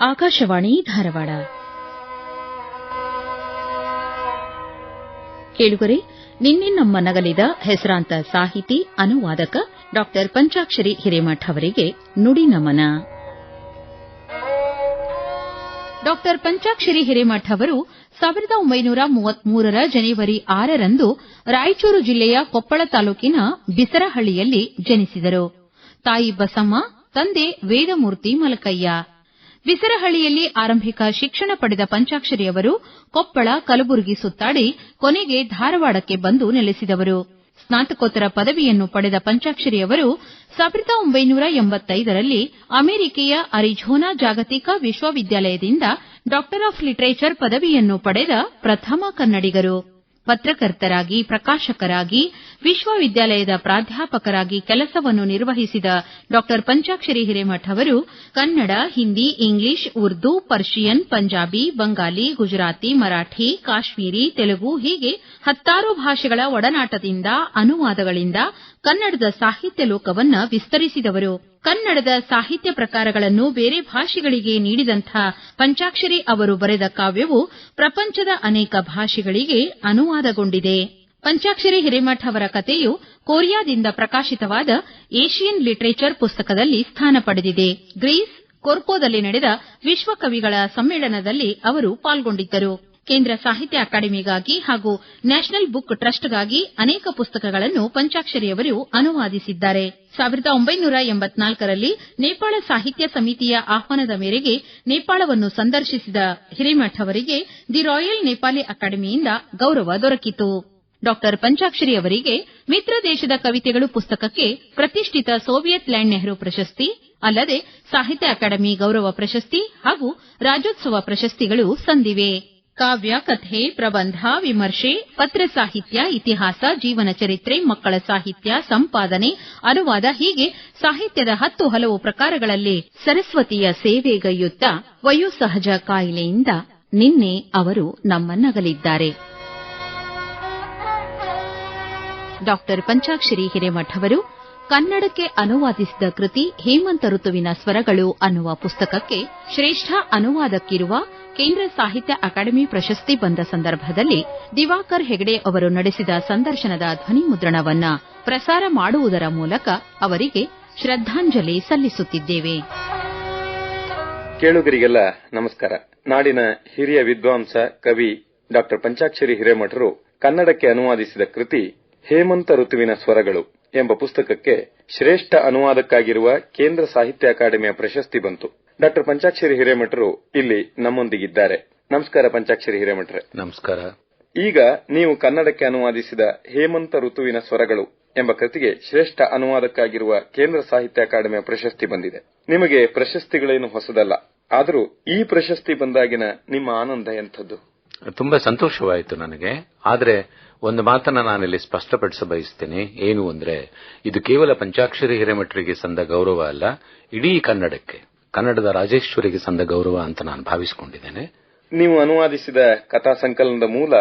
ಆಕಾಶವಾಣಿ ಧಾರವಾಡ. ಕೇಳುಗರೆ, ನಿನ್ನೆ ನಮ್ಮ ನಗಲಿದ ಹೆಸರಾಂತ ಸಾಹಿತಿ, ಅನುವಾದಕ ಡಾ. ಪಂಚಾಕ್ಷರಿ ಹಿರೇಮಠ ಅವರಿಗೆ ನುಡಿ ನಮನ. ಡಾ. ಪಂಚಾಕ್ಷರಿ ಹಿರೇಮಠ ಅವರು ಸಾವಿರದ ಒಂಬೈನೂರ ಮೂವತ್ಮೂರರ ಜನವರಿ ಆರರಂದು ರಾಯಚೂರು ಜಿಲ್ಲೆಯ ಕೊಪ್ಪಳ ತಾಲೂಕಿನ ಬಿಸರಹಳ್ಳಿಯಲ್ಲಿ ಜನಿಸಿದರು. ತಾಯಿ ಬಸಮ್ಮ, ತಂದೆ ವೇದಮೂರ್ತಿ ಮಲಕಯ್ಯ. ಬಿಸರಹಳ್ಳಿಯಲ್ಲಿ ಆರಂಭಿಕ ಶಿಕ್ಷಣ ಪಡೆದ ಪಂಚಾಕ್ಷರಿಯವರು ಕೊಪ್ಪಳ ಕಲಬುರಗಿ ಸುತ್ತಾಡಿ ಕೊನೆಗೆ ಧಾರವಾಡಕ್ಕೆ ಬಂದು ನೆಲೆಸಿದವರು. ಸ್ನಾತಕೋತ್ತರ ಪದವಿಯನ್ನು ಪಡೆದ ಪಂಚಾಕ್ಷರಿಯವರು ಸಾವಿರದ ಒಂಬೈನೂರ ಎಂಬತ್ತೈದರಲ್ಲಿ ಅಮೆರಿಕೆಯ ಅರಿಝೋನಾ ಜಾಗತಿಕ ವಿಶ್ವವಿದ್ಯಾಲಯದಿಂದ ಡಾಕ್ಟರ್ ಆಫ್ ಲಿಟರೇಚರ್ ಪದವಿಯನ್ನು ಪಡೆದ ಪ್ರಥಮ ಕನ್ನಡಿಗರು. ಪತ್ರಕರ್ತರಾಗಿ, ಪ್ರಕಾಶಕರಾಗಿ, ವಿಶ್ವವಿದ್ಯಾಲಯದ ಪ್ರಾಧ್ಯಾಪಕರಾಗಿ ಕೆಲಸವನ್ನು ನಿರ್ವಹಿಸಿದ ಡಾ. ಪಂಚಾಕ್ಷರಿ ಹಿರೇಮಠ್ ಅವರು ಕನ್ನಡ, ಹಿಂದಿ, ಇಂಗ್ಲಿಷ್, ಉರ್ದು, ಪರ್ಷಿಯನ್, ಪಂಜಾಬಿ ಬಂಗಾಲಿ ಗುಜರಾತಿ, ಮರಾಠಿ, ಕಾಶ್ಮೀರಿ, ತೆಲುಗು ಹೀಗೆ ಹತ್ತಾರು ಭಾಷೆಗಳ ಒಡನಾಟದಿಂದ, ಅನುವಾದಗಳಿಂದ ಕನ್ನಡದ ಸಾಹಿತ್ಯ ಲೋಕವನ್ನ ವಿಸ್ತರಿಸಿದವರು. ಕನ್ನಡದ ಸಾಹಿತ್ಯ ಪ್ರಕಾರಗಳನ್ನು ಬೇರೆ ಭಾಷೆಗಳಿಗೆ ನೀಡಿದಂಥ ಪಂಚಾಕ್ಷರಿ ಅವರು ಬರೆದ ಕಾವ್ಯವು ಪ್ರಪಂಚದ ಅನೇಕ ಭಾಷೆಗಳಿಗೆ ಅನುವಾದಗೊಂಡಿದೆ. ಪಂಚಾಕ್ಷರಿ ಹಿರೇಮಠ್ ಅವರ ಕಥೆಯು ಕೊರಿಯಾದಿಂದ ಪ್ರಕಾಶಿತವಾದ ಏಷಿಯನ್ ಲಿಟರೇಚರ್ ಪುಸ್ತಕದಲ್ಲಿ ಸ್ಥಾನ ಪಡೆದಿದೆ. ಗ್ರೀಸ್ ಕೊರ್ಕೋದಲ್ಲಿ ನಡೆದ ವಿಶ್ವಕವಿಗಳ ಸಮ್ಮೇಳನದಲ್ಲಿ ಅವರು ಪಾಲ್ಗೊಂಡಿದ್ದರು. ಕೇಂದ್ರ ಸಾಹಿತ್ಯ ಅಕಾಡೆಮಿಗಾಗಿ ಹಾಗೂ ನ್ಯಾಷನಲ್ ಬುಕ್ ಟ್ರಸ್ಟ್ಗಾಗಿ ಅನೇಕ ಪುಸ್ತಕಗಳನ್ನು ಪಂಚಾಕ್ಷರಿಯವರು ಅನುವಾದಿಸಿದ್ದಾರೆ. ಸಾವಿರದ ಒಂಬೈನೂರ ಎಂಬತ್ನಾಲ್ಕರಲ್ಲಿ ನೇಪಾಳ ಸಾಹಿತ್ಯ ಸಮಿತಿಯ ಆಹ್ವಾನದ ಮೇರೆಗೆ ನೇಪಾಳವನ್ನು ಸಂದರ್ಶಿಸಿದ ಹಿರೇಮಠ್ ಅವರಿಗೆ ದಿ ರಾಯಲ್ ನೇಪಾಳಿ ಅಕಾಡೆಮಿಯಿಂದ ಗೌರವ ದೊರಕಿತು. ಡಾ. ಪಂಚಾಕ್ಷರಿ ಅವರಿಗೆ ಮಿತ್ರ ದೇಶದ ಕವಿತೆಗಳು ಪುಸ್ತಕಕ್ಕೆ ಪ್ರತಿಷ್ಠಿತ ಸೋವಿಯತ್ ಲ್ಯಾಂಡ್ ನೆಹರು ಪ್ರಶಸ್ತಿ, ಅಲ್ಲದೆ ಸಾಹಿತ್ಯ ಅಕಾಡೆಮಿ ಗೌರವ ಪ್ರಶಸ್ತಿ ಹಾಗೂ ರಾಜ್ಯೋತ್ಸವ ಪ್ರಶಸ್ತಿಗಳು ಸಂದಿವೆ. ಕಾವ್ಯ, ಕಥೆ, ಪ್ರಬಂಧ, ವಿಮರ್ಶೆ, ಪತ್ರ ಸಾಹಿತ್ಯ, ಇತಿಹಾಸ, ಜೀವನ ಚರಿತ್ರೆ, ಮಕ್ಕಳ ಸಾಹಿತ್ಯ, ಸಂಪಾದನೆ, ಅನುವಾದ ಹೀಗೆ ಸಾಹಿತ್ಯದ ಹತ್ತು ಹಲವು ಪ್ರಕಾರಗಳಲ್ಲಿ ಸರಸ್ವತಿಯ ಸೇವೆಗೈಯುತ್ತ ವಯೋಸಹಜ ಕಾಯಿಲೆಯಿಂದ ನಿನ್ನೆ ಅವರು ನಮ್ಮನ್ನಗಲಿದ್ದಾರೆ. ಡಾಕ್ಟರ್ ಪಂಚಾಕ್ಷರಿ ಹಿರೇಮಠ್ ಅವರು ಕನ್ನಡಕ್ಕೆ ಅನುವಾದಿಸಿದ ಕೃತಿ ಹೇಮಂತ ಋತುವಿನ ಸ್ವರಗಳು ಅನ್ನುವ ಪುಸ್ತಕಕ್ಕೆ ಶ್ರೇಷ್ಠ ಅನುವಾದಕ್ಕಿರುವ ಕೇಂದ್ರ ಸಾಹಿತ್ಯ ಅಕಾಡೆಮಿ ಪ್ರಶಸ್ತಿ ಬಂದ ಸಂದರ್ಭದಲ್ಲಿ ದಿವಾಕರ್ ಹೆಗಡೆ ಅವರು ನಡೆಸಿದ ಸಂದರ್ಶನದ ಧ್ವನಿಮುದ್ರಣವನ್ನ ಪ್ರಸಾರ ಮಾಡುವುದರ ಮೂಲಕ ಅವರಿಗೆ ಶ್ರದ್ದಾಂಜಲಿ ಸಲ್ಲಿಸುತ್ತಿದ್ದೇವೆ. ಕೇಳುಗರಿಗೆಲ್ಲ ನಮಸ್ಕಾರ. ನಾಡಿನ ಹಿರಿಯ ವಿದ್ವಾಂಸ ಕವಿ ಡಾ. ಪಂಚಾಕ್ಷರಿ ಹಿರೇಮಠರು ಕನ್ನಡಕ್ಕೆ ಅನುವಾದಿಸಿದ ಕೃತಿ ಹೇಮಂತ ಋತುವಿನ ಸ್ವರಗಳು ಎಂಬ ಪುಸ್ತಕಕ್ಕೆ ಶ್ರೇಷ್ಠ ಅನುವಾದಕ್ಕಾಗಿರುವ ಕೇಂದ್ರ ಸಾಹಿತ್ಯ ಅಕಾಡೆಮಿಯ ಪ್ರಶಸ್ತಿ ಬಂತು. ಡಾ ಪಂಚಾಕ್ಷರಿ ಹಿರೇಮಠರು ಇಲ್ಲಿ ನಮ್ಮೊಂದಿಗಿದ್ದಾರೆ. ನಮಸ್ಕಾರ ಪಂಚಾಕ್ಷರಿ ಹಿರೇಮಠರೇ. ನಮಸ್ಕಾರ. ಈಗ ನೀವು ಕನ್ನಡಕ್ಕೆ ಅನುವಾದಿಸಿದ ಹೇಮಂತ ಋತುವಿನ ಸ್ವರಗಳು ಎಂಬ ಕೃತಿಗೆ ಶ್ರೇಷ್ಠ ಅನುವಾದಕ್ಕಾಗಿರುವ ಕೇಂದ್ರ ಸಾಹಿತ್ಯ ಅಕಾಡೆಮಿಯ ಪ್ರಶಸ್ತಿ ಬಂದಿದೆ. ನಿಮಗೆ ಪ್ರಶಸ್ತಿಗಳೇನು ಹೊಸದಲ್ಲ ಆದರೂ ಈ ಪ್ರಶಸ್ತಿ ಬಂದಾಗಿನ ನಿಮ್ಮ ಆನಂದ ಎಂಥದ್ದು? ತುಂಬಾ ಸಂತೋಷವಾಯಿತು ನನಗೆ. ಆದರೆ ಒಂದು ಮಾತನ್ನ ನಾನಿಲ್ಲಿ ಸ್ಪಷ್ಟಪಡಿಸ ಬಯಸ್ತೇನೆ. ಏನು ಅಂದ್ರೆ ಇದು ಕೇವಲ ಪಂಚಾಕ್ಷರಿ ಹಿರೇಮಠರಿಗೆ ಸಂದ ಗೌರವ ಅಲ್ಲ ಇಡೀ ಕನ್ನಡಕ್ಕೆ. ಕನ್ನಡದ ರಾಜೇಶ್ವರಿಗೆ ಸಂದ ಗೌರವ ಅಂತ ನಾನು ಭಾವಿಸಿಕೊಂಡಿದ್ದೇನೆ. ನೀವು ಅನುವಾದಿಸಿದ ಕಥಾ ಸಂಕಲನದ ಮೂಲ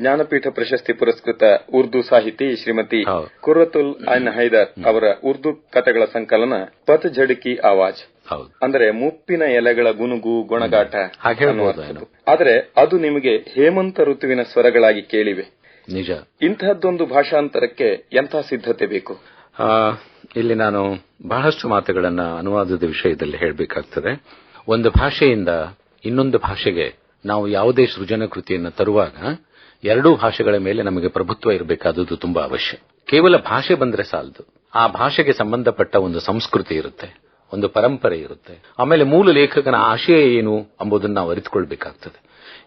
ಜ್ಞಾನಪೀಠ ಪ್ರಶಸ್ತಿ ಪುರಸ್ಕೃತ ಉರ್ದು ಸಾಹಿತಿ ಶ್ರೀಮತಿ ಕುರತುಲ್ ಐನ್ ಹೈದರ್ ಅವರ ಉರ್ದು ಕಥೆಗಳ ಸಂಕಲನ ಪತ್ ಝಡಕಿ ಆವಾಜ್. ಅಂದ್ರೆ ಮುಪ್ಪಿನ ಎಲೆಗಳ ಗುನುಗು ಗುಣಗಾಟ. ಆದರೆ ಅದು ನಿಮಗೆ ಹೇಮಂತ ಋತುವಿನ ಸ್ವರಗಳಾಗಿ ಕೇಳಿವೆ. ನಿಜ. ಇಂತಹದ್ದೊಂದು ಭಾಷಾಂತರಕ್ಕೆ ಎಂಥ ಸಿದ್ಧತೆ ಬೇಕು? ಇಲ್ಲಿ ನಾನು ಬಹಳಷ್ಟು ಮಾತುಗಳನ್ನು ಅನುವಾದದ ವಿಷಯದಲ್ಲಿ ಹೇಳಬೇಕಾಗ್ತದೆ. ಒಂದು ಭಾಷೆಯಿಂದ ಇನ್ನೊಂದು ಭಾಷೆಗೆ ನಾವು ಯಾವುದೇ ಸೃಜನ ಕೃತಿಯನ್ನು ತರುವಾಗ ಎರಡೂ ಭಾಷೆಗಳ ಮೇಲೆ ನಮಗೆ ಪ್ರಭುತ್ವ ಇರಬೇಕಾದದ್ದು ತುಂಬಾ ಅವಶ್ಯ. ಕೇವಲ ಭಾಷೆ ಬಂದ್ರೆ ಸಾಲದು. ಆ ಭಾಷೆಗೆ ಸಂಬಂಧಪಟ್ಟ ಒಂದು ಸಂಸ್ಕೃತಿ ಇರುತ್ತೆ, ಒಂದು ಪರಂಪರೆ ಇರುತ್ತೆ. ಆಮೇಲೆ ಮೂಲ ಲೇಖಕನ ಆಶಯ ಏನು ಎಂಬುದನ್ನು ನಾವು ಅರಿತುಕೊಳ್ಬೇಕಾಗ್ತದೆ.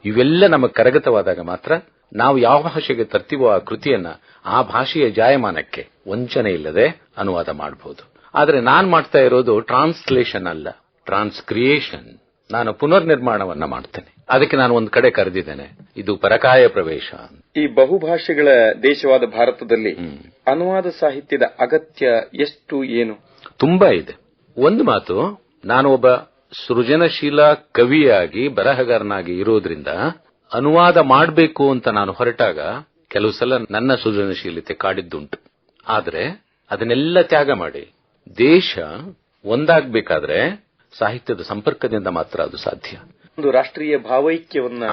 ಇವೆಲ್ಲ ನಮಗೆ ಕರಗತವಾದಾಗ ಮಾತ್ರ ನಾವು ಯಾವ ಭಾಷೆಗೆ ತರ್ತೀವೋ ಆ ಕೃತಿಯನ್ನ ಆ ಭಾಷೆಯ ಜಾಯಮಾನಕ್ಕೆ ವಂಚನೆ ಇಲ್ಲದೆ ಅನುವಾದ ಮಾಡಬಹುದು ಆದರೆ ನಾನು ಮಾಡ್ತಾ ಇರೋದು ಟ್ರಾನ್ಸ್ಲೇಷನ್ ಅಲ್ಲ ಟ್ರಾನ್ಸ್ಕ್ರಿಯೇಷನ್ ನಾನು ಪುನರ್ನಿರ್ಮಾಣವನ್ನ ಮಾಡ್ತೇನೆ. ಅದಕ್ಕೆ ನಾನು ಒಂದು ಕಡೆ ಕರೆದಿದ್ದೇನೆ ಇದು ಪರಕಾಯ ಪ್ರವೇಶ ಈ ಬಹುಭಾಷೆಗಳ ದೇಶವಾದ ಭಾರತದಲ್ಲಿ ಅನುವಾದ ಸಾಹಿತ್ಯದ ಅಗತ್ಯ ಎಷ್ಟು ಏನು? ತುಂಬಾ ಇದೆ. ಒಂದು ಮಾತು ನಾನು ಒಬ್ಬ ಸೃಜನಶೀಲ ಕವಿಯಾಗಿ ಬರಹಗಾರನಾಗಿ ಇರೋದ್ರಿಂದ ಅನುವಾದ ಮಾಡಬೇಕು ಅಂತ ನಾನು ಹೊರಟಾಗ ಕೆಲವು ಸಲ ನನ್ನ ಸೃಜನಶೀಲತೆ ಕಾಡಿದ್ದುಂಟು. ಆದ್ರೆ ಅದನ್ನೆಲ್ಲ ತ್ಯಾಗ ಮಾಡಿ ದೇಶ ಒಂದಾಗಬೇಕಾದ್ರೆ ಸಾಹಿತ್ಯದ ಸಂಪರ್ಕದಿಂದ ಮಾತ್ರ ಅದು ಸಾಧ್ಯ. ಒಂದು ರಾಷ್ಟ್ರೀಯ ಭಾವೈಕ್ಯವನ್ನ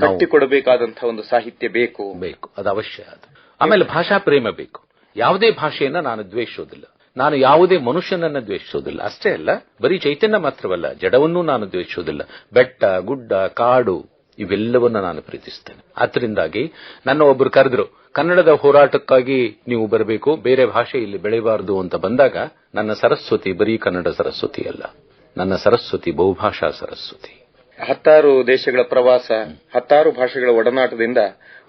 ಕಟ್ಟಿಕೊಡಬೇಕಾದಂತಹ ಒಂದು ಸಾಹಿತ್ಯ ಬೇಕು. ಬೇಕು ಅದು ಅವಶ್ಯ ಅದು. ಆಮೇಲೆ ಭಾಷಾ ಪ್ರೇಮ ಬೇಕು. ಯಾವುದೇ ಭಾಷೆಯನ್ನ ನಾನು ದ್ವೇಷಿಸೋದಿಲ್ಲ ನಾನು ಯಾವುದೇ ಮನುಷ್ಯನನ್ನ ದ್ವೇಷಿಸೋದಿಲ್ಲ ಅಷ್ಟೇ ಅಲ್ಲ ಬರೀ ಚೈತನ್ಯ ಮಾತ್ರವಲ್ಲ ಜಡವನ್ನೂ ನಾನು ದ್ವೇಷಿಸೋದಿಲ್ಲ ಬೆಟ್ಟ ಗುಡ್ಡ ಕಾಡು ಇವೆಲ್ಲವನ್ನ ನಾನು ಪ್ರೀತಿಸ್ತೇನೆ. ಆದ್ದರಿಂದಾಗಿ ನನ್ನ ಒಬ್ಬರು ಕರೆದ್ರು ಕನ್ನಡದ ಹೋರಾಟಕ್ಕಾಗಿ ನೀವು ಬರಬೇಕು ಬೇರೆ ಭಾಷೆ ಇಲ್ಲಿ ಬೆಳೆಯಬಾರದು ಅಂತ ಬಂದಾಗ ನನ್ನ ಸರಸ್ವತಿ ಬರೀ ಕನ್ನಡ ಸರಸ್ವತಿ ಅಲ್ಲ ನನ್ನ ಸರಸ್ವತಿ ಬಹುಭಾಷಾ ಸರಸ್ವತಿ. ಹತ್ತಾರು ದೇಶಗಳ ಪ್ರವಾಸ ಹತ್ತಾರು ಭಾಷೆಗಳ ಒಡನಾಟದಿಂದ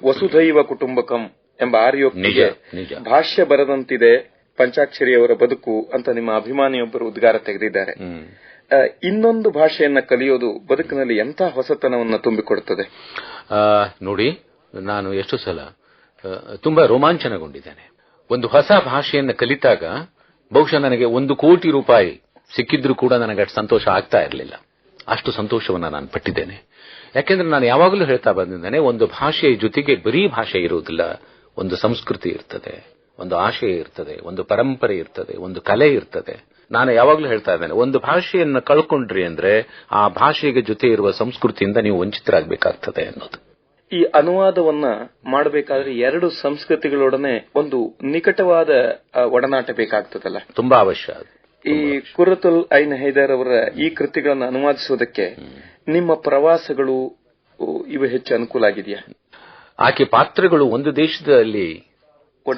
ವಸುಧೈವ ಕುಟುಂಬಕಂ ಎಂಬ ಆರ್ಯೋಕ್ತಿಗೆ. ಭಾಷ್ಯ ಬರದಂತಿದೆ ಪಂಚಾಕ್ಷರಿಯವರ ಬದುಕು ಅಂತ ನಿಮ್ಮ ಅಭಿಮಾನಿಯೊಬ್ಬರು ಉದ್ಗಾರ ತೆಗೆದಿದ್ದಾರೆ. ಇನ್ನೊಂದು ಭಾಷೆಯನ್ನ ಕಲಿಯೋದು ಬದುಕಿನಲ್ಲಿ ಎಂಥ ಹೊಸತನವನ್ನು ತುಂಬಿಕೊಡುತ್ತದೆ? ನೋಡಿ, ನಾನು ಎಷ್ಟು ಸಲ ತುಂಬಾ ರೋಮಾಂಚನಗೊಂಡಿದ್ದೇನೆ. ಒಂದು ಹೊಸ ಭಾಷೆಯನ್ನು ಕಲಿತಾಗ ಬಹುಶಃ ನನಗೆ ಒಂದು ಕೋಟಿ ರೂಪಾಯಿ ಸಿಕ್ಕಿದ್ರೂ ಕೂಡ ನನಗೆ ಅಷ್ಟು ಸಂತೋಷ ಆಗ್ತಾ ಇರಲಿಲ್ಲ. ಅಷ್ಟು ಸಂತೋಷವನ್ನು ನಾನು ಪಟ್ಟಿದ್ದೇನೆ. ಯಾಕೆಂದ್ರೆ ನಾನು ಯಾವಾಗಲೂ ಹೇಳ್ತಾ ಬಂದಿದ್ದೇನೆ, ಒಂದು ಭಾಷೆಯ ಜೊತೆಗೆ ಬರೀ ಭಾಷೆ ಇರುವುದಿಲ್ಲ, ಒಂದು ಸಂಸ್ಕೃತಿ ಇರ್ತದೆ, ಒಂದು ಆಶಯ ಇರ್ತದೆ, ಒಂದು ಪರಂಪರೆ ಇರ್ತದೆ, ಒಂದು ಕಲೆ ಇರ್ತದೆ. ನಾನು ಯಾವಾಗಲೂ ಹೇಳ್ತಾ ಇದ್ದೇನೆ ಒಂದು ಭಾಷೆಯನ್ನು ಕಳ್ಕೊಂಡ್ರಿ ಅಂದ್ರೆ ಆ ಭಾಷೆಗೆ ಜೊತೆ ಇರುವ ಸಂಸ್ಕೃತಿಯಿಂದ ನೀವು ವಂಚಿತರಾಗಬೇಕಾಗ್ತದೆ ಅನ್ನೋದು. ಈ ಅನುವಾದವನ್ನ ಮಾಡಬೇಕಾದ್ರೆ ಎರಡು ಸಂಸ್ಕೃತಿಗಳೊಡನೆ ಒಂದು ನಿಕಟವಾದ ಒಡನಾಟ ಬೇಕಾಗ್ತದಲ್ಲ? ತುಂಬಾ ಅವಶ್ಯ ಈ ಕುರತುಲ್ ಐನ್ ಹೈದರ್ ಅವರ ಈ ಕೃತಿಗಳನ್ನು ಅನುವಾದಿಸುವುದಕ್ಕೆ ನಿಮ್ಮ ಪ್ರವಾಸಗಳು ಇವು ಹೆಚ್ಚು ಅನುಕೂಲ ಆಗಿದೆಯಾ? ಆಕೆ ಪಾತ್ರಗಳು ಒಂದು ದೇಶದಲ್ಲಿ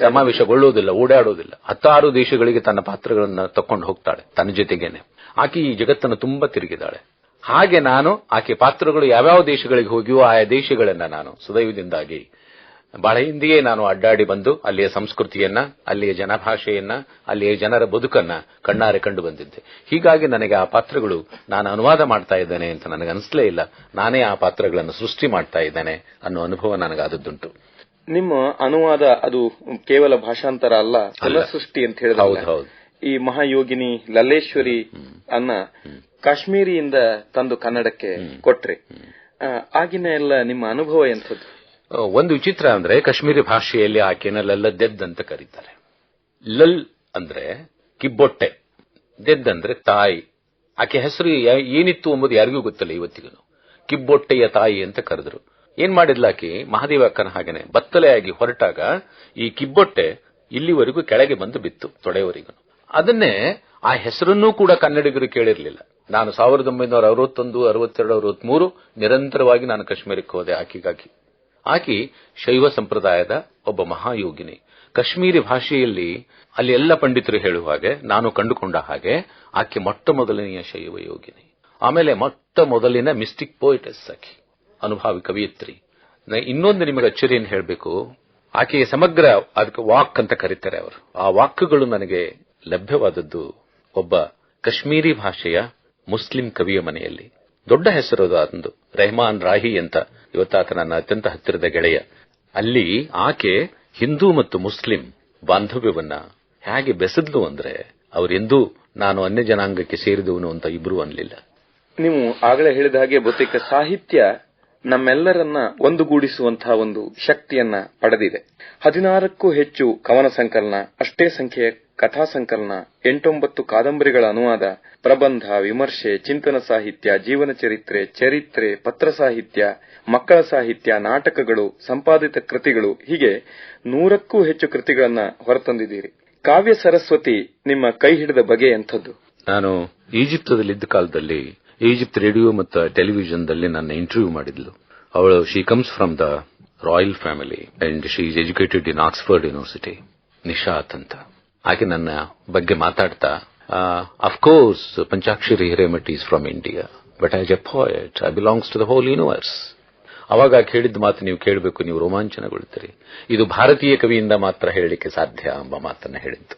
ಸಮಾವೇಶಗೊಳ್ಳುವುದಿಲ್ಲ, ಓಡಾಡೋದಿಲ್ಲ. ಹತ್ತಾರು ದೇಶಗಳಿಗೆ ತನ್ನ ಪಾತ್ರಗಳನ್ನ ತಕೊಂಡು ಹೋಗ್ತಾಳೆ, ತನ್ನ ಜೊತೆಗೇನೆ. ಆಕೆ ಈ ಜಗತ್ತನ್ನು ತುಂಬಾ ತಿರುಗಿದಾಳೆ. ಹಾಗೆ ನಾನು, ಆಕೆ ಪಾತ್ರಗಳು ಯಾವ್ಯಾವ ದೇಶಗಳಿಗೆ ಹೋಗಿಯೋ ಆಯಾ ದೇಶಗಳನ್ನ ನಾನು ಸುದೈವದಿಂದಾಗಿ ಬಹಳ ಹಿಂದೆಯೇ ನಾನು ಅಡ್ಡಾಡಿ ಬಂದು ಅಲ್ಲಿಯ ಸಂಸ್ಕೃತಿಯನ್ನ, ಅಲ್ಲಿಯ ಜನಭಾಷೆಯನ್ನ, ಅಲ್ಲಿಯ ಜನರ ಬದುಕನ್ನ ಕಣ್ಣಾರೆ ಕಂಡು ಬಂದಿದ್ದೆ. ಹೀಗಾಗಿ ನನಗೆ ಆ ಪಾತ್ರಗಳು ನಾನು ಅನುವಾದ ಮಾಡ್ತಾ ಇದ್ದೇನೆ ಅಂತ ನನಗೆ ಅನಿಸ್ಲೇ ಇಲ್ಲ. ನಾನೇ ಆ ಪಾತ್ರಗಳನ್ನು ಸೃಷ್ಟಿ ಮಾಡ್ತಾ ಇದ್ದೇನೆ ಅನ್ನೋ ಅನುಭವ ನನಗಾದದ್ದುಂಟು. ನಿಮ್ಮ ಅನುವಾದ ಅದು ಕೇವಲ ಭಾಷಾಂತರ ಅಲ್ಲ ಸೃಷ್ಟಿ ಅಂತ ಹೇಳಿದ್ರೆ ಹೌದು ಈ ಮಹಾಯೋಗಿನಿ ಲಲ್ಲೇಶ್ವರಿ ಅನ್ನ ಕಾಶ್ಮೀರಿಯಿಂದ ತಂದು ಕನ್ನಡಕ್ಕೆ ಕೊಟ್ರಿ. ಆಗಿನ ಎಲ್ಲ ನಿಮ್ಮ ಅನುಭವ ಎಂಥದ್ದು? ಒಂದು ವಿಚಿತ್ರ ಅಂದ್ರೆ ಕಾಶ್ಮೀರಿ ಭಾಷೆಯಲ್ಲಿ ಆಕೆನ ಲಲ್ಲ ದೆದ್ ಅಂತ ಕರೀತಾರೆ. ಲಲ್ ಅಂದ್ರೆ ಕಿಬ್ಬೊಟ್ಟೆ ದೆದ್ ಅಂದ್ರೆ ತಾಯಿ. ಆಕೆ ಹೆಸರು ಏನಿತ್ತು ಎಂಬುದು ಯಾರಿಗೂ ಗೊತ್ತಿಲ್ಲ ಇವತ್ತಿಗೂ ಕಿಬ್ಬೊಟ್ಟೆಯ ತಾಯಿ ಅಂತ ಕರೆದ್ರು. ಏನ್ ಮಾಡಿದ್ಲಾಕಿ ಮಹಾದೇವಕ್ಕನ ಹಾಗೇನೆ ಬತ್ತಲೆಯಾಗಿ ಹೊರಟಾಗ ಈ ಕಿಬ್ಬೊಟ್ಟೆ ಇಲ್ಲಿವರೆಗೂ ಕೆಳಗೆ ಬಂದು ಬಿತ್ತು, ತೊಡೆಯವರಿಗೂ. ಅದನ್ನೇ ಆ ಹೆಸರನ್ನೂ ಕೂಡ ಕನ್ನಡಿಗರು ಕೇಳಿರಲಿಲ್ಲ. ನಾನು ಸಾವಿರದ ಒಂಬೈನೂರ ಅರವತ್ತೊಂದು, ಅರವತ್ತೆರಡು, ಅರವತ್ಮೂರು ನಿರಂತರವಾಗಿ ನಾನು ಕಾಶ್ಮೀರಕ್ಕೆ ಹೋದೆ ಆಕಿಗಾಗಿ. ಆಕೆ ಶೈವ ಸಂಪ್ರದಾಯದ ಒಬ್ಬ ಮಹಾಯೋಗಿನಿ. ಕಾಶ್ಮೀರಿ ಭಾಷೆಯಲ್ಲಿ ಅಲ್ಲಿ ಎಲ್ಲ ಪಂಡಿತರು ಹೇಳುವ ಹಾಗೆ, ನಾನು ಕಂಡುಕೊಂಡ ಹಾಗೆ ಆಕೆ ಮೊಟ್ಟ ಮೊದಲನೆಯ ಶೈವ ಯೋಗಿನಿ. ಆಮೇಲೆ ಮೊಟ್ಟ ಮೊದಲಿನ ಮಿಸ್ಟಿಕ್ ಪೋಯಿಟಸ್ ಆಕೆ. ಅನುಭಾವಿ ಕವಿಯತ್ರಿ. ಇನ್ನೊಂದು ನಿಮಗೆ ಅಚ್ಚರಿಯನ್ನು ಹೇಳಬೇಕು. ಆಕೆಯ ಸಮಗ್ರ ಅದಕ್ಕೆ ವಾಕ್ ಅಂತ ಕರೀತಾರೆ ಅವರು. ಆ ವಾಕ್ಗಳು ನನಗೆ ಲಭ್ಯವಾದದ್ದು ಒಬ್ಬ ಕಾಶ್ಮೀರಿ ಭಾಷೆಯ ಮುಸ್ಲಿಂ ಕವಿಯ ಮನೆಯಲ್ಲಿ. ದೊಡ್ಡ ಹೆಸರು ಅದು ಅದೊಂದು ರೆಹಮಾನ್ ರಾಹಿ ಅಂತ ಇವತ್ತಾತ ನನ್ನ ಅತ್ಯಂತ ಹತ್ತಿರದ ಗೆಳೆಯ. ಅಲ್ಲಿ ಆಕೆ ಹಿಂದೂ ಮತ್ತು ಮುಸ್ಲಿಂ ಬಾಂಧವ್ಯವನ್ನ ಹೇಗೆ ಬೆಸದ್ಲು ಅಂದ್ರೆ ಅವರೆಂದೂ ನಾನು ಅನ್ಯ ಜನಾಂಗಕ್ಕೆ ಸೇರಿದವನು ಅಂತ ಇಬ್ರು ಅನ್ಲಿಲ್ಲ. ನೀವು ಆಗಲೇ ಹೇಳಿದ ಹಾಗೆ ಬಹುತೇಕ ಸಾಹಿತ್ಯ ನಮ್ಮೆಲ್ಲರನ್ನ ಒಂದುಗೂಡಿಸುವಂತಹ ಒಂದು ಶಕ್ತಿಯನ್ನ ಪಡೆದಿದೆ. ಹದಿನಾರಕ್ಕೂ ಹೆಚ್ಚು ಕವನ ಸಂಕಲನ, ಅಷ್ಟೇ ಸಂಖ್ಯೆಯ ಕಥಾ ಸಂಕಲನ, ಎಂಟೊಂಬತ್ತು ಕಾದಂಬರಿಗಳ ಅನುವಾದ, ಪ್ರಬಂಧ, ವಿಮರ್ಶೆ, ಚಿಂತನ ಸಾಹಿತ್ಯ, ಜೀವನ ಚರಿತ್ರೆ ಚರಿತ್ರೆ, ಪತ್ರ ಸಾಹಿತ್ಯ, ಮಕ್ಕಳ ಸಾಹಿತ್ಯ, ನಾಟಕಗಳು, ಸಂಪಾದಿತ ಕೃತಿಗಳು, ಹೀಗೆ ನೂರಕ್ಕೂ ಹೆಚ್ಚು ಕೃತಿಗಳನ್ನ ಹೊರತಂದಿದ್ದೀರಿ. ಕಾವ್ಯ ಸರಸ್ವತಿ ನಿಮ್ಮ ಕೈ ಹಿಡಿದ ಬಗೆ ಎಂಥದ್ದು? ನಾನು ಈಜಿಪ್ತದಲ್ಲಿದ್ದ ಕಾಲದಲ್ಲಿ ಈಜಿಪ್ಟ್ ರೇಡಿಯೋ ಮತ್ತು ಟೆಲಿವಿಷನ್ದಲ್ಲಿ ನನ್ನ ಇಂಟರ್ವ್ಯೂ ಮಾಡಿದ್ಲು. ಅವಳು she comes from the royal family and she is educated in Oxford University Nishat ಅಂತ. ಆಕೆ ನನ್ನ ಬಗ್ಗೆ ಮಾತಾಡ್ತಾ of course Panchakshari Hiremath is from India but as a poet I belongs to the whole universe ಅವಾಗ ಹೇಳಿದ ಮಾತು ನೀವು ಕೇಳಬೇಕು, ನೀವು ರೋಮಾಂಚನಗೊಳ್ತೀರಿ. ಇದು ಭಾರತೀಯ ಕವಿಯಿಂದ ಮಾತ್ರ ಹೇಳಲಿಕ್ಕೆ ಸಾಧ್ಯ ಎಂಬ ಮಾತನ್ನು ಹೇಳಿದ್ದು.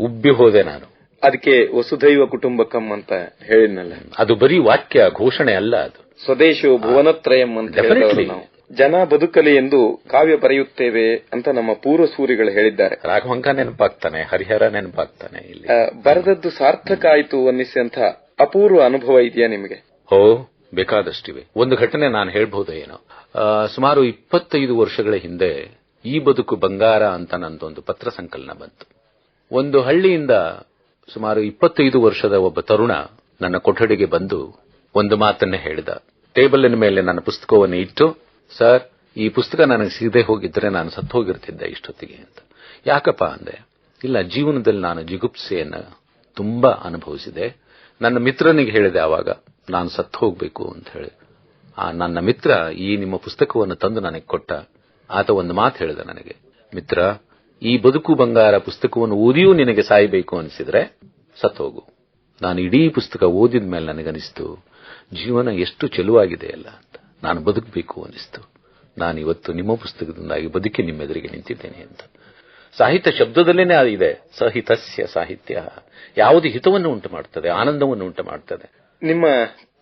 ಉಬ್ಬಿ ಹೋದೆ ನಾನು. ಅದಕ್ಕೆ ವಸುಧೈವ ಕುಟುಂಬಕಂ ಅಂತ ಹೇಳಿದ್ನಲ್ಲ. ಅದು ಬರೀ ವಾಕ್ಯ ಘೋಷಣೆ ಅಲ್ಲ ಅದು. ಸ್ವದೇಶೋ ಭುವನತ್ರಯಂ ಅಂತ ಹೇಳಿದವರು ನಾವು. ಜನ ಬದುಕಲಿ ಎಂದು ಕಾವ್ಯ ಬರೆಯುತ್ತೇವೆ ಅಂತ ನಮ್ಮ ಪೂರ್ವ ಸೂರಿಗಳು ಹೇಳಿದ್ದಾರೆ. ರಾಘವಂಕ ನೆನಪಾಗ್ತಾನೆ ಹರಿಹರ ನೆನಪಾಗ್ತಾನೆ ಇಲ್ಲಿ. ಬರೆದದ್ದು ಸಾರ್ಥಕ ಆಯಿತು ಅನ್ನಿಸಿದಂತ ಅಪೂರ್ವ ಅನುಭವ ಇದೆಯಾ ನಿಮಗೆ? ಓ ಬೇಕಾದಷ್ಟಿವೆ. ಒಂದು ಘಟನೆ ನಾನು ಹೇಳ್ಬಹುದು ಏನೋ ಸುಮಾರು ಇಪ್ಪತ್ತೈದು ವರ್ಷಗಳ ಹಿಂದೆ ಈ ಬದುಕು ಬಂಗಾರ ಅಂತ ನಂದೊಂದು ಪತ್ರ ಸಂಕಲನ ಬಂತು. ಒಂದು ಹಳ್ಳಿಯಿಂದ ಸುಮಾರು ಇಪ್ಪತ್ತೈದು ವರ್ಷದ ಒಬ್ಬ ತರುಣ ನನ್ನ ಕೊಠಡಿಗೆ ಬಂದು ಒಂದು ಮಾತನ್ನೇ ಹೇಳಿದ. ಟೇಬಲಿನ ಮೇಲೆ ನನ್ನ ಪುಸ್ತಕವನ್ನು ಇಟ್ಟು, ಸರ್, ಈ ಪುಸ್ತಕ ನನಗೆ ಸಿಗದೆ ಹೋಗಿದ್ರೆ ನಾನು ಸತ್ತು ಹೋಗಿರ್ತಿದ್ದೆ ಇಷ್ಟೊತ್ತಿಗೆ ಅಂತ. ಯಾಕಪ್ಪ ಅಂದೆ, ಇಲ್ಲ, ಜೀವನದಲ್ಲಿ ನಾನು ಜಿಗುಪ್ಸೆಯನ್ನು ತುಂಬಾ ಅನುಭವಿಸಿದೆ. ನನ್ನ ಮಿತ್ರನಿಗೆ ಹೇಳಿದೆ ಆವಾಗ, ನಾನು ಸತ್ತು ಹೋಗಬೇಕು ಅಂತ ಹೇಳಿ. ಆ ನನ್ನ ಮಿತ್ರ ಈ ನಿಮ್ಮ ಪುಸ್ತಕವನ್ನು ತಂದು ನನಗೆ ಕೊಟ್ಟ. ಆತ ಒಂದು ಮಾತು ಹೇಳಿದ ನನಗೆ, ಮಿತ್ರ ಈ ಬದುಕು ಬಂಗಾರ ಪುಸ್ತಕವನ್ನು ಓದಿಯೂ ನಿನಗೆ ಸಾಯಬೇಕು ಅನಿಸಿದ್ರೆ ಸತ್ತು ಹೋಗು ನಾನು ಇಡೀ ಪುಸ್ತಕ ಓದಿದ ಮೇಲೆ ನನಗನಿಸ್ತು, ಜೀವನ ಎಷ್ಟು ಚೆಲುವಾಗಿದೆ ಅಲ್ಲ ಅಂತ. ನಾನು ಬದುಕಬೇಕು ಅನಿಸ್ತು. ನಾನು ಇವತ್ತು ನಿಮ್ಮ ಪುಸ್ತಕದಿಂದಾಗಿ ಬದುಕಿ ನಿಮ್ಮೆದುರಿಗೆ ನಿಂತಿದ್ದೇನೆ ಅಂತ. ಸಾಹಿತ್ಯ ಶಬ್ದದಲ್ಲೇನೆ ಅದಿದೆ ಸಹಿತಸ್ಯ ಸಾಹಿತ್ಯ. ಯಾವುದು ಹಿತವನ್ನು ಉಂಟು ಮಾಡುತ್ತದೆ ಆನಂದವನ್ನು ಉಂಟು ಮಾಡುತ್ತದೆ ನಿಮ್ಮ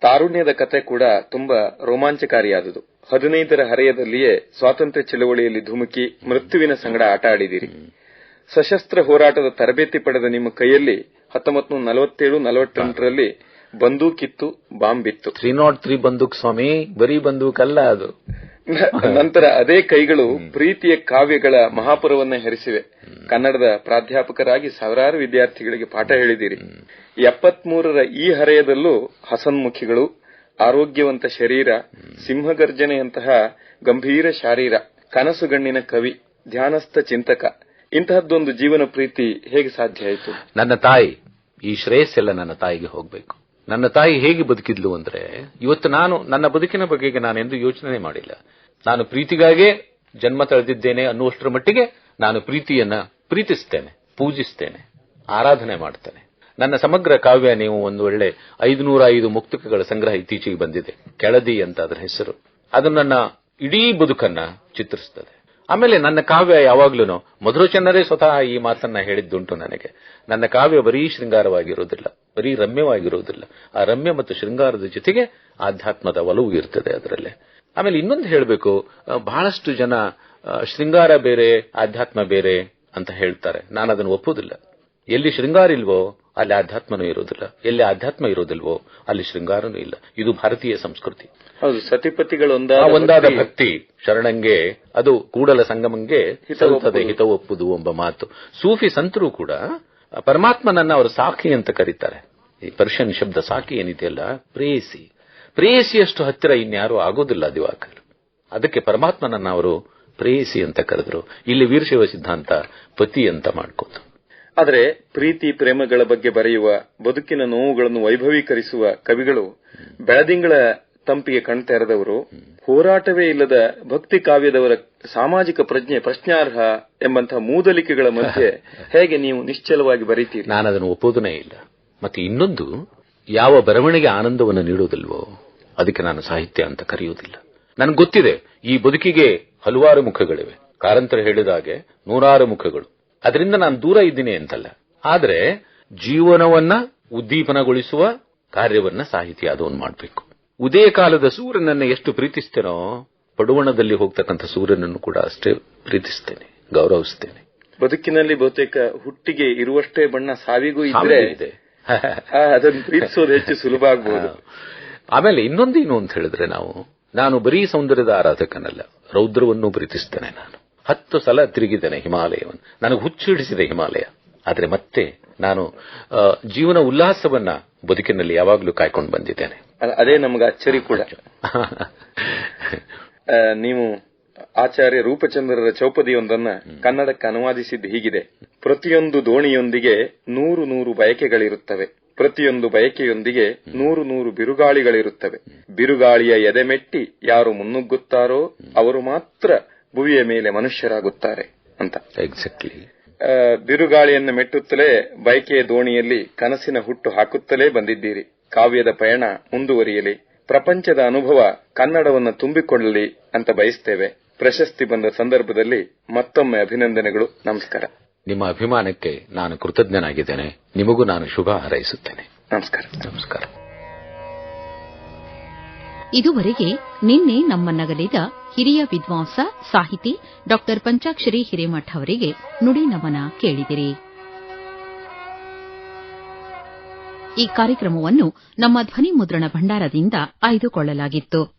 ತಾರುಣ್ಯದ ಕತೆ ಕೂಡ ತುಂಬಾ ರೋಮಾಂಚಕಾರಿಯಾದುದು ಹದಿನೈದರ ಹರೆಯದಲ್ಲಿಯೇ ಸ್ವಾತಂತ್ರ್ಯ ಚಳವಳಿಯಲ್ಲಿ ಧುಮುಕಿ ಮೃತ್ಯುವಿನ ಸಂಗಡ ಆಟ ಆಡಿದಿರಿ ಸಶಸ್ತ್ರ ಹೋರಾಟದ ತರಬೇತಿ ಪಡೆದ ನಿಮ್ಮ ಕೈಯಲ್ಲಿ ಹತ್ತೊಂಬತ್ತು ನೂರ ನಲವತ್ತೇಳು ನಲವತ್ತೆಂಟರಲ್ಲಿ ಬಂದೂಕಿತ್ತು ಬಾಂಬ್ ಬಿತ್ತು ತ್ರೀ ನಾಟ್ ತ್ರೀ ಬಂದೂಕ್ ಸ್ವಾಮಿ ಬರೀ ಬಂದೂಕಲ್ಲ ಅದು. ನಂತರ ಅದೇ ಕೈಗಳು ಪ್ರೀತಿಯ ಕಾವ್ಯಗಳ ಮಹಾಪುರವನ್ನ ಹೆರಿಸಿವೆ. ಕನ್ನಡದ ಪ್ರಾಧ್ಯಾಪಕರಾಗಿ ಸಾವಿರಾರು ವಿದ್ಯಾರ್ಥಿಗಳಿಗೆ ಪಾಠ ಹೇಳಿದಿರಿ ಎಪ್ಪತ್ಮೂರರ ಈ ಹರೆಯದಲ್ಲೂ ಹಸನ್ಮುಖಿಗಳು ಆರೋಗ್ಯವಂತ ಶರೀರ, ಸಿಂಹಗರ್ಜನೆಯಂತಹ ಗಂಭೀರ ಶಾರೀರ ಕನಸುಗಣ್ಣಿನ ಕವಿ, ಧ್ಯಾನಸ್ಥ ಚಿಂತಕ, ಇಂತಹದ್ದೊಂದು ಜೀವನ ಪ್ರೀತಿ ಹೇಗೆ ಸಾಧ್ಯ ಆಯಿತು? ನನ್ನ ತಾಯಿ, ಈ ಶ್ರೇಯಸ್ಸೆಲ್ಲ ನನ್ನ ತಾಯಿಗೆ ಹೋಗಬೇಕು. ನನ್ನ ತಾಯಿ ಹೇಗೆ ಬದುಕಿದ್ಲು ಅಂದ್ರೆ, ಇವತ್ತು ನಾನು ನನ್ನ ಬದುಕಿನ ಬಗೆಗೆ ಎಂದು ಯೋಚನೆ ಮಾಡಿಲ್ಲ. ನಾನು ಪ್ರೀತಿಗಾಗೇ ಜನ್ಮ ತಳೆದಿದ್ದೇನೆ ಅನ್ನುವಷ್ಟರ ಮಟ್ಟಿಗೆ ನಾನು ಪ್ರೀತಿಯನ್ನ ಪ್ರೀತಿಸ್ತೇನೆ, ಪೂಜಿಸ್ತೇನೆ, ಆರಾಧನೆ ಮಾಡ್ತೇನೆ. ನನ್ನ ಸಮಗ್ರ ಕಾವ್ಯ ನೀವು ಒಂದು ಒಳ್ಳೆ ಐದುನೂರ ಐದು ಮುಕ್ತಕಗಳ ಸಂಗ್ರಹ ಇತ್ತೀಚೆಗೆ ಬಂದಿದೆ. ಕೆಳದಿ ಅಂತ ಅದರ ಹೆಸರು. ಅದು ನನ್ನ ಇಡೀ ಬದುಕನ್ನ ಚಿತ್ರಿಸುತ್ತದೆ ಆಮೇಲೆ ನನ್ನ ಕಾವ್ಯ ಯಾವಾಗ್ಲೂ ಮಧುರಚನ್ನರೇ ಸ್ವತಃ ಈ ಮಾತನ್ನ ಹೇಳಿದ್ದುಂಟು ನನಗೆ. ನನ್ನ ಕಾವ್ಯ ಬರೀ ಶೃಂಗಾರವಾಗಿರುವುದಿಲ್ಲ, ಬರೀ ರಮ್ಯವಾಗಿರುವುದಿಲ್ಲ. ಆ ರಮ್ಯ ಮತ್ತು ಶೃಂಗಾರದ ಜೊತೆಗೆ ಆಧ್ಯಾತ್ಮದ ಒಲವು ಇರ್ತದೆ ಅದರಲ್ಲಿ. ಆಮೇಲೆ ಇನ್ನೊಂದು ಹೇಳಬೇಕು ಬಹಳಷ್ಟು ಜನ ಶೃಂಗಾರ ಬೇರೆ, ಆಧ್ಯಾತ್ಮ ಬೇರೆ ಅಂತ ಹೇಳ್ತಾರೆ. ನಾನು ಅದನ್ನು ಒಪ್ಪುವುದಿಲ್ಲ. ಎಲ್ಲಿ ಶೃಂಗಾರ ಇಲ್ವೋ ಅಲ್ಲಿ ಆಧ್ಯಾತ್ಮನೂ ಇರೋದಿಲ್ಲ ಎಲ್ಲಿ ಆಧ್ಯಾತ್ಮ ಇರೋದಿಲ್ವೋ ಅಲ್ಲಿ ಶೃಂಗಾರನೂ ಇಲ್ಲ. ಇದು ಭಾರತೀಯ ಸಂಸ್ಕೃತಿ. ಹೌದು ಸತಿಪತಿಗಳು ಒಂದಾದ ಭಕ್ತಿ. ಶರಣಂಗೆ ಅದು ಕೂಡಲ ಸಂಗಮಂಗೆ ಸಲ್ತದೆ ಹಿತ ಒಪ್ಪುದು ಎಂಬ ಮಾತು. ಸೂಫಿ ಸಂತರು ಕೂಡ ಪರಮಾತ್ಮನನ್ನ ಅವರು ಸಾಖಿ ಅಂತ ಕರೀತಾರೆ. ಈ ಪರ್ಷಿಯನ್ ಶಬ್ದ ಸಾಖಿ ಏನಿದೆಯಲ್ಲ ಪ್ರೇಯಸಿ ಪ್ರೇಯಸಿಯಷ್ಟು ಹತ್ತಿರ ಇನ್ಯಾರೂ ಆಗೋದಿಲ್ಲ ದಿವಾಕರ್. ಅದಕ್ಕೆ ಪರಮಾತ್ಮನನ್ನ ಅವರು ಪ್ರೇಯಸಿ ಅಂತ ಕರೆದ್ರು. ಇಲ್ಲಿ ವೀರಶೈವ ಸಿದ್ಧಾಂತ ಪತಿ ಅಂತ ಮಾಡ್ಕೋತು. ಆದರೆ ಪ್ರೀತಿ ಪ್ರೇಮಗಳ ಬಗ್ಗೆ ಬರೆಯುವ ಬದುಕಿನ ನೋವುಗಳನ್ನು ವೈಭವೀಕರಿಸುವ ಕವಿಗಳು ಬೆಳದಿಂಗಳ ತಂಪಿಗೆ ಕಣ್ತೆರೆದವರು ಹೋರಾಟವೇ ಇಲ್ಲದ ಭಕ್ತಿ ಕಾವ್ಯದವರ ಸಾಮಾಜಿಕ ಪ್ರಜ್ಞೆ ಪ್ರಶ್ನಾರ್ಹ ಎಂಬಂತಹ ಮೂದಲಿಕೆಗಳ ಮಧ್ಯೆ ಹೇಗೆ ನೀವು ನಿಶ್ಚಲವಾಗಿ ಬರೀತೀರಿ? ನಾನು ಅದನ್ನು ಒಪ್ಪೋದನೇ ಇಲ್ಲ. ಮತ್ತೆ ಇನ್ನೊಂದು ಯಾವ ಬರವಣಿಗೆ ಆನಂದವನ್ನು ನೀಡುವುದಿಲ್ವೋ ಅದಕ್ಕೆ ನಾನು ಸಾಹಿತ್ಯ ಅಂತ ಕರೆಯುವುದಿಲ್ಲ. ನನಗೆ ಗೊತ್ತಿದೆ ಈ ಬದುಕಿಗೆ ಹಲವಾರು ಮುಖಗಳಿವೆ. ಕಾರಂತರ ಹೇಳಿದ ಹಾಗೆ ನೂರಾರು ಮುಖಗಳು. ಅದರಿಂದ ನಾನು ದೂರ ಇದ್ದೀನಿ ಅಂತಲ್ಲ. ಆದರೆ ಜೀವನವನ್ನ ಉದ್ದೀಪನಗೊಳಿಸುವ ಕಾರ್ಯವನ್ನ ಸಾಹಿತಿ ಅದೊಂದು ಮಾಡಬೇಕು. ಉದಯ ಕಾಲದ ಸೂರ್ಯನನ್ನ ಎಷ್ಟು ಪ್ರೀತಿಸ್ತೇನೋ ಪಡುವಣದಲ್ಲಿ ಹೋಗ್ತಕ್ಕಂಥ ಸೂರ್ಯನನ್ನು ಕೂಡ ಅಷ್ಟೇ ಪ್ರೀತಿಸ್ತೇನೆ ಗೌರವಿಸ್ತೇನೆ. ಬದುಕಿನಲ್ಲಿ ಬಹುತೇಕ ಹುಟ್ಟಿಗೆ ಇರುವಷ್ಟೇ ಬಣ್ಣ ಸಾವಿಗೂ ಇದ್ರೆ ಇದೆ. ಅದನ್ನು ಪ್ರೀತಿಸೋದು ಹೆಚ್ಚು ಸುಲಭ ಆಗಬಹುದು ಆಮೇಲೆ ಇನ್ನೊಂದೇನು ಅಂತ ಹೇಳಿದ್ರೆ ನಾವು ನಾನು ಬರೀ ಸೌಂದರ್ಯದ ಆರಾಧಕನಲ್ಲ ರೌದ್ರವನ್ನು ಪ್ರೀತಿಸ್ತೇನೆ ನಾನು. ಹತ್ತು ಸಲ ತಿರುಗಿದ್ದೇನೆ ಹಿಮಾಲಯವನ್ನು. ನನಗೆ ಹುಚ್ಚು ಹಿಡಿಸಿದೆ ಹಿಮಾಲಯ. ಆದರೆ ಮತ್ತೆ ನಾನು ಜೀವನ ಉಲ್ಲಾಸವನ್ನ ಬದುಕಿನಲ್ಲಿ ಯಾವಾಗಲೂ ಕಾಯ್ಕೊಂಡು ಬಂದಿದ್ದೇನೆ. ಅದೇ ನಮಗೆ ಅಚ್ಚರಿ ಕೂಡ. ನೀವು ಆಚಾರ್ಯ ರೂಪಚಂದ್ರರ ಚೌಪದಿಯೊಂದನ್ನು ಕನ್ನಡಕ್ಕೆ ಅನುವಾದಿಸಿದ್ದು ಹೀಗಿದೆ. ಪ್ರತಿಯೊಂದು ದೋಣಿಯೊಂದಿಗೆ ನೂರು ನೂರು ಬಯಕೆಗಳಿರುತ್ತವೆ. ಪ್ರತಿಯೊಂದು ಬಯಕೆಯೊಂದಿಗೆ ನೂರು ನೂರು ಬಿರುಗಾಳಿಗಳಿರುತ್ತವೆ. ಬಿರುಗಾಳಿಯ ಎದೆಮೆಟ್ಟಿ ಯಾರು ಮುನ್ನುಗ್ಗುತ್ತಾರೋ ಅವರು ಮಾತ್ರ ಭುವಿಯ ಮೇಲೆ ಮನುಷ್ಯರಾಗುತ್ತಾರೆ ಅಂತ. ಎಕ್ಸಾಕ್ಟ್ಲಿ ಬಿರುಗಾಳಿಯನ್ನು ಮೆಟ್ಟುತ್ತಲೇ ಬೈಕೆಯ ದೋಣಿಯಲ್ಲಿ ಕನಸಿನ ಹುಟ್ಟು ಹಾಕುತ್ತಲೇ ಬಂದಿದ್ದೀರಿ. ಕಾವ್ಯದ ಪಯಣ ಮುಂದುವರಿಯಲಿ. ಪ್ರಪಂಚದ ಅನುಭವ ಕನ್ನಡವನ್ನು ತುಂಬಿಕೊಳ್ಳಲಿ ಅಂತ ಬಯಸ್ತೇವೆ. ಪ್ರಶಸ್ತಿ ಬಂದ ಸಂದರ್ಭದಲ್ಲಿ ಮತ್ತೊಮ್ಮೆ ಅಭಿನಂದನೆಗಳು. ನಮಸ್ಕಾರ. ನಿಮ್ಮ ಅಭಿಮಾನಕ್ಕೆ ನಾನು ಕೃತಜ್ಞನಾಗಿದ್ದೇನೆ. ನಿಮಗೂ ನಾನು ಶುಭ ಹಾರೈಸುತ್ತೇನೆ. ನಮಸ್ಕಾರ. ನಮಸ್ಕಾರ. ಇದುವರೆಗೆ ನಿನ್ನೆ ನಮ್ಮನ್ನಗಲಿದ ಹಿರಿಯ ವಿದ್ವಾಂಸ, ಸಾಹಿತಿ ಡಾಕ್ಟರ್ ಪಂಚಾಕ್ಷರಿ ಹಿರೇಮಠ ಅವರಿಗೆ ನುಡಿ ನಮನ ಕೇಳಿದಿರಿ. ಈ ಕಾರ್ಯಕ್ರಮವನ್ನು ನಮ್ಮ ಧ್ವನಿ ಮುದ್ರಣ ಭಂಡಾರದಿಂದ ಆಯ್ದುಕೊಳ್ಳಲಾಗಿತ್ತು.